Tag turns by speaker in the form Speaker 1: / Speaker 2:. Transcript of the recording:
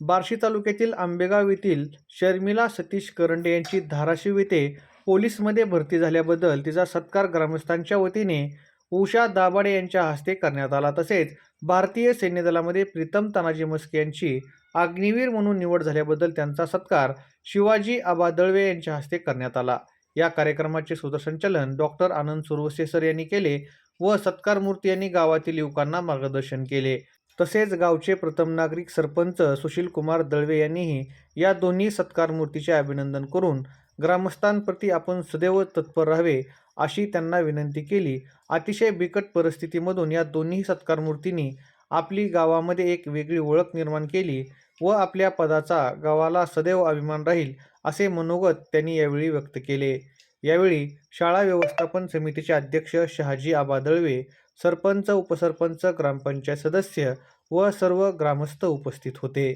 Speaker 1: बार्शी तालुक्यातील आंबेगाव येथील शर्मिला सतीश करंडे यांची धाराशिव येथे पोलीसमध्ये भरती झाल्याबद्दल तिचा सत्कार ग्रामस्थांच्या वतीने उषा दाभाडे यांच्या हस्ते करण्यात आला. तसेच भारतीय सैन्य दलामध्ये प्रीतम तानाजी मस्के यांची अग्निवीर म्हणून निवड झाल्याबद्दल त्यांचा सत्कार शिवाजी आबा दळवे यांच्या हस्ते करण्यात आला. या कार्यक्रमाचे सूत्रसंचालन डॉक्टर आनंद सुरवसे सर यांनी केले व सत्कार मूर्ती यांनी गावातील युवकांना मार्गदर्शन केले. तसेच गावचे प्रथम नागरिक सरपंच सुशीलकुमार दळवे यांनीही या दोन्ही सत्कार मूर्तीचे अभिनंदन करून ग्रामस्थांप्रती आपण सदैव तत्पर राहावे अशी त्यांना विनंती केली. अतिशय बिकट परिस्थितीमधून या दोन्ही सत्कार मूर्तींनी आपली गावामध्ये एक वेगळी ओळख निर्माण केली व आपल्या पदाचा गावाला सदैव अभिमान राहील असे मनोगत त्यांनी यावेळी व्यक्त केले. यावेळी शाळा व्यवस्थापन समितीचे अध्यक्ष शहाजी आबा दळवे सरपंच उपसरपंच ग्रामपंचायत सदस्य व सर्व ग्रामस्थ उपस्थित होते.